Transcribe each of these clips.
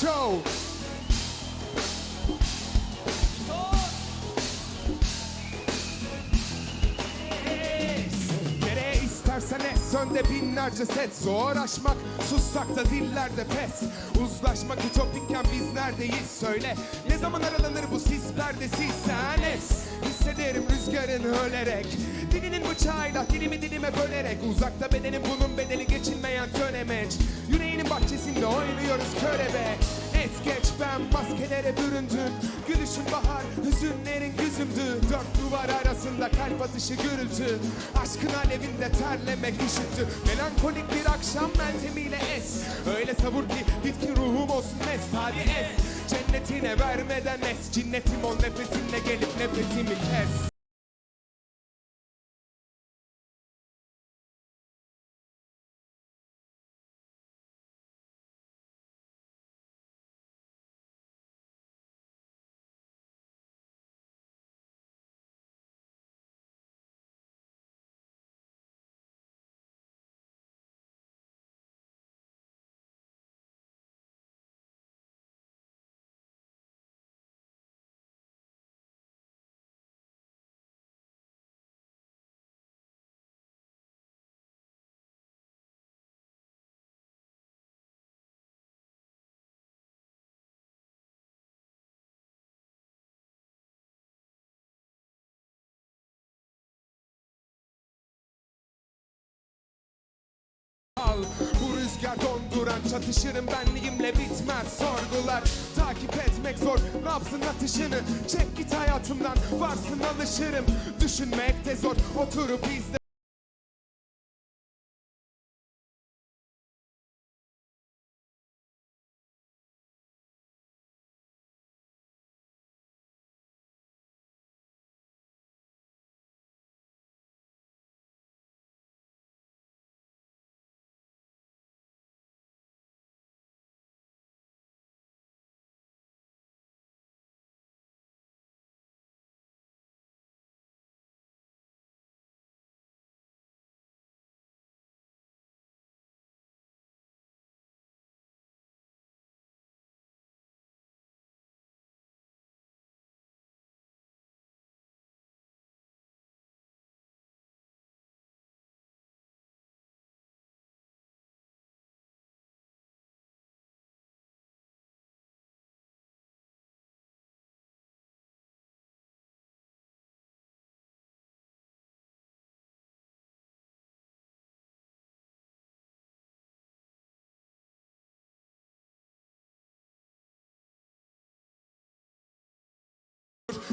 Show. Nereye istersen es önde binlerce set. Zor aşmak sussak da dillerde pes. Uzlaşmak utopikken biz neredeyiz? Söyle Ne zaman aralanır bu sis perdesi sen es? Hissederim rüzgarın ölerek Dilinin bıçağıyla dilimi dilime bölerek. Uzakta bedenim bunun bedeli geçilmeyen dönemeç. Yüreğinin bahçesinde oynuyoruz körebe ben maskelere büründüm Gülüşün bahar, hüzünlerin yüzümdü Dört duvar arasında kalp atışı gürültü. Aşkın alevinde terlemek üşüttü. Melankolik bir akşam meltemiyle es. Öyle savur ki bitki ruhum olsun es. Hadi es. Cennetine vermeden es. Cinnetim ol nefesinle gelip nefesimi kes bu rüzgar donduran çatışırım benliğimle bitmez sorgular. Takip etmek zor nabzın atışını? Çek git hayatımdan varsın alışırım. Düşünmek de zor oturup izle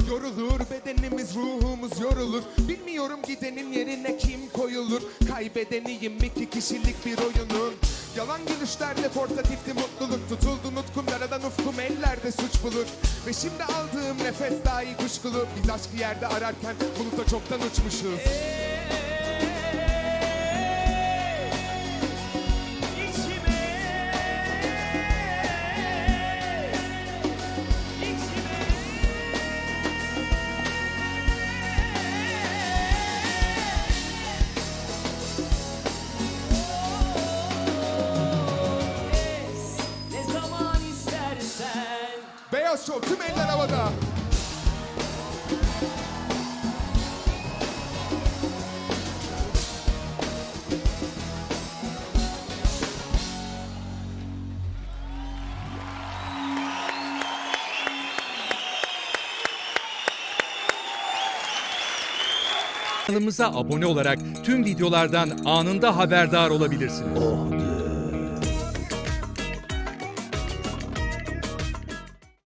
Yorulur bedenimiz ruhumuz yorulur. Bilmiyorum gidenin yerine kim koyulur. Kaybedeniyim iki kişilik bir oyunun. Yalan gülüşlerle portatifti mutluluk. Tutuldu nutkum yaradan ufkum ellerde suç bulur. Ve şimdi aldığım nefes dahi kuşkulu. Biz aşkı yerde ararken buluta çoktan uçmuşuz. Ne Beyaz Show tüm eller havada Kanalımıza abone olarak tüm videolardan anında haberdar olabilirsiniz. Oh.